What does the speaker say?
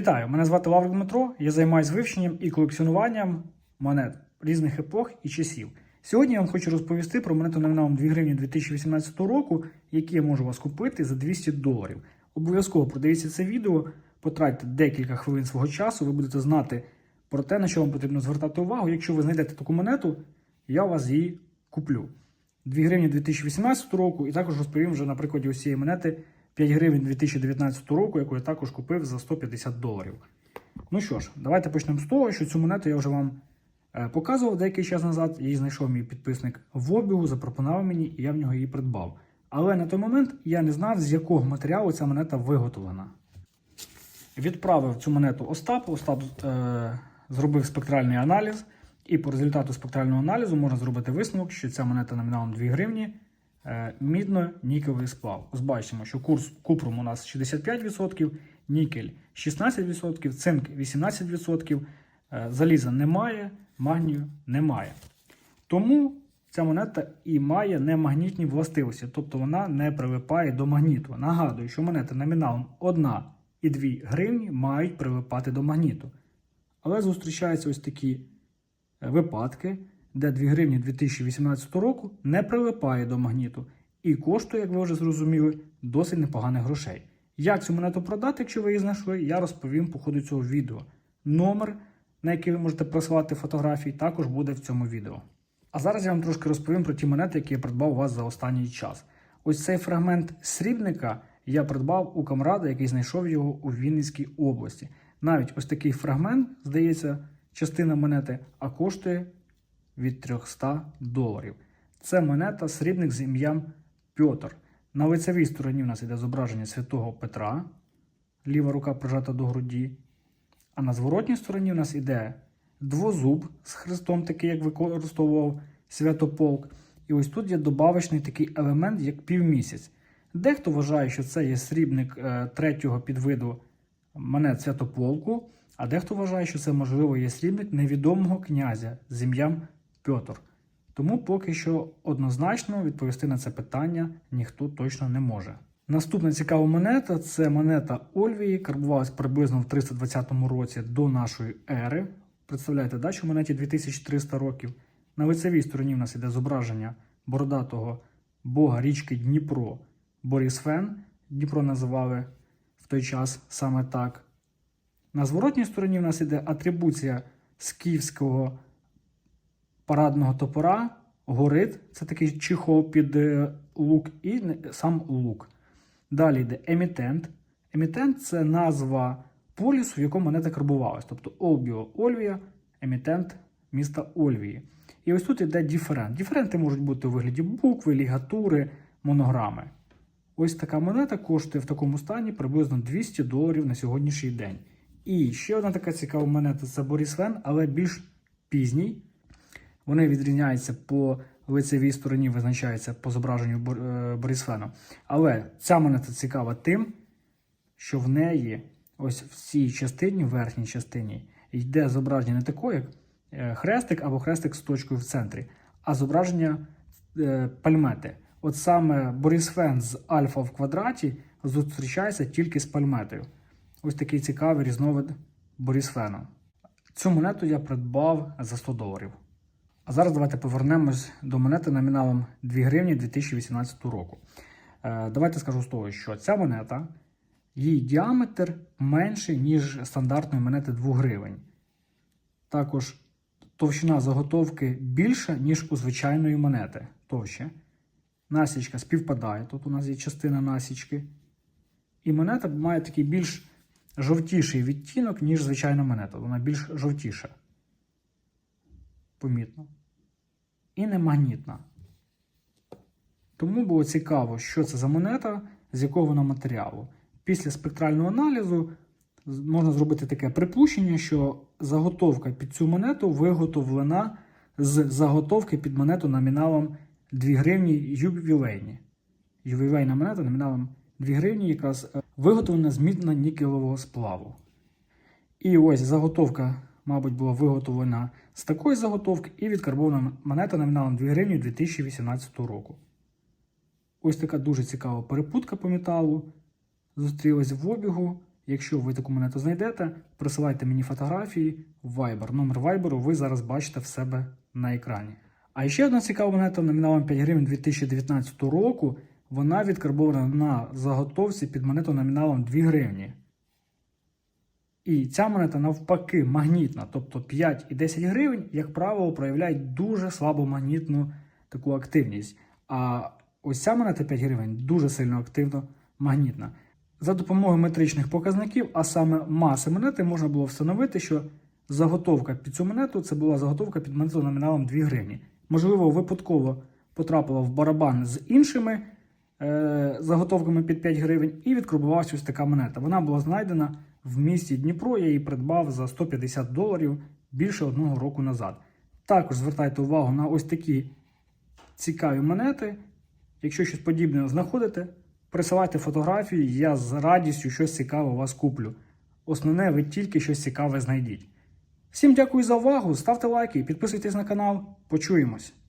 Вітаю! Мене звати Лаврик Дмитро. Я займаюся вивченням і колекціонуванням монет різних епох і часів. Сьогодні я вам хочу розповісти про монету номіналом 2 гривні 2018 року, які я можу вас купити за 200 доларів. Обов'язково продивіться це відео, потратьте декілька хвилин свого часу, ви будете знати про те, на що вам потрібно звертати увагу. Якщо ви знайдете таку монету, я вас її куплю. 2 гривні 2018 року, і також розповім вже на прикладі ось цієї монети 5 гривень 2019 року, яку я також купив за 150 доларів. Ну що ж, давайте почнемо з того, що цю монету я вже вам е, показував деякий час назад. Її знайшов мій підписник в обігу, запропонував мені, і я в нього її придбав. Але на той момент я не знав, з якого матеріалу ця монета виготовлена. Відправив цю монету Остапу. Остап е, зробив спектральний аналіз, і по результату спектрального аналізу можна зробити висновок, що ця монета номіналом 2 гривні е, мідно-нікелевий сплав. Ось бачимо, що курс купрум у нас 65%, нікель 16%, цинк 18%, е, заліза немає, магнію немає. Тому ця монета і має немагнітні властивості, тобто вона не прилипає до магніту. Нагадую, що монети номіналом 1 і 2 гривні мають прилипати до магніту. Але зустрічаються ось такі е, випадки, де 2 гривні 2018 року не прилипає до магніту і коштує, як ви вже зрозуміли, досить непоганих грошей. Як цю монету продати, якщо ви її знайшли, я розповім по ходу цього відео. Номер, на який ви можете присилати фотографії, також буде в цьому відео. А зараз я вам трошки розповім про ті монети, які я придбав у вас за останній час. Ось цей фрагмент срібника я придбав у камрада, який знайшов його у Вінницькій області. Навіть ось такий фрагмент, здається, частина монети, а коштує від 300 доларів. Це монета срібник з ім'ям Пьотр. На лицевій стороні в нас йде зображення святого Петра, ліва рука прижата до груді. А на зворотній стороні в нас іде двозуб з хрестом, такий, як використовував Святополк. І ось тут є добавочний такий елемент, як півмісяць. Дехто вважає, що це є срібник е, третього підвиду монет Святополку, а дехто вважає, що це можливо є срібник невідомого князя з ім'ям Пьотр. Тому поки що однозначно відповісти на це питання ніхто точно не може. Наступна цікава монета це монета Ольвії, карбувалась приблизно в 320 році до нашої ери. Представляєте, да, що монеті 2300 років. На лицевій стороні в нас іде зображення бородатого бога річки Дніпро Борісфен. Дніпро називали в той час саме так. На зворотній стороні в нас іде атрибуція скіфського парадного топора, горит, це такий чехол під е, лук, і сам лук. Далі йде емітент. Емітент це назва полісу, в якому монета карбувалась. Тобто Олбіо Ольвія, емітент міста Ольвії. І ось тут йде діферент. Діференти можуть бути у вигляді букви, лігатури, монограми. Ось така монета коштує в такому стані приблизно 200 доларів на сьогоднішній день. І ще одна така цікава монета це Борісфен, але більш пізній. Вони відрізняються по лицевій стороні, визначаються по зображенню Бор- е, Але ця монета цікава тим, що в неї ось в цій частині, в верхній частині, йде зображення не такое, як е, хрестик або хрестик з точкою в центрі, а зображення е, пальмети. От саме Борисфен з альфа в квадраті зустрічається тільки з пальметою. Ось такий цікавий різновид Борисфену. Цю монету я придбав за 100 доларів. А зараз давайте повернемось до монети номіналом 2 гривні 2018 року. Е, давайте скажу з того, що ця монета, її діаметр менший, ніж стандартної монети 2 гривень. Також товщина заготовки більша, ніж у звичайної монети. Товще. Насічка співпадає. Тут у нас є частина насічки. І монета має такий більш жовтіший відтінок, ніж звичайна монета. Вона більш жовтіша. Помітно. І не магнітна. Тому було цікаво, що це за монета, з якого вона матеріалу. Після спектрального аналізу можна зробити таке припущення, що заготовка під цю монету виготовлена з заготовки під монету номіналом 2 гривні ювілейні. Ювілейна монета номіналом 2 гривні якраз е, виготовлена з мідно-нікелевого сплаву. І ось заготовка, мабуть, була виготовлена з такої заготовки і відкарбована монета номіналом 2 гривні 2018 року. Ось така дуже цікава перепутка по металу. Зустрілась в обігу. Якщо ви таку монету знайдете, присилайте мені фотографії в Viber. Номер Viber ви зараз бачите в себе на екрані. А ще одна цікава монета номіналом 5 гривень 2019 року. Вона відкарбована на заготовці під монету номіналом 2 гривні. І ця монета навпаки магнітна, тобто 5 і 10 гривень, як правило, проявляють дуже слабу магнітну таку активність. А ось ця монета 5 гривень дуже сильно активно магнітна. За допомогою метричних показників, а саме маси монети, можна було встановити, що заготовка під цю монету це була заготовка під монету номіналом 2 гривні. Можливо, випадково потрапила в барабан з іншими заготовками під 5 гривень і відкарбувалася ось така монета. Вона була знайдена в місті Дніпро, я її придбав за 150 доларів більше одного року назад. Також звертайте увагу на ось такі цікаві монети. Якщо щось подібне знаходите, присилайте фотографії, я з радістю щось цікаве у вас куплю. Основне, ви тільки щось цікаве знайдіть. Всім дякую за увагу, ставте лайки, підписуйтесь на канал. Почуємось!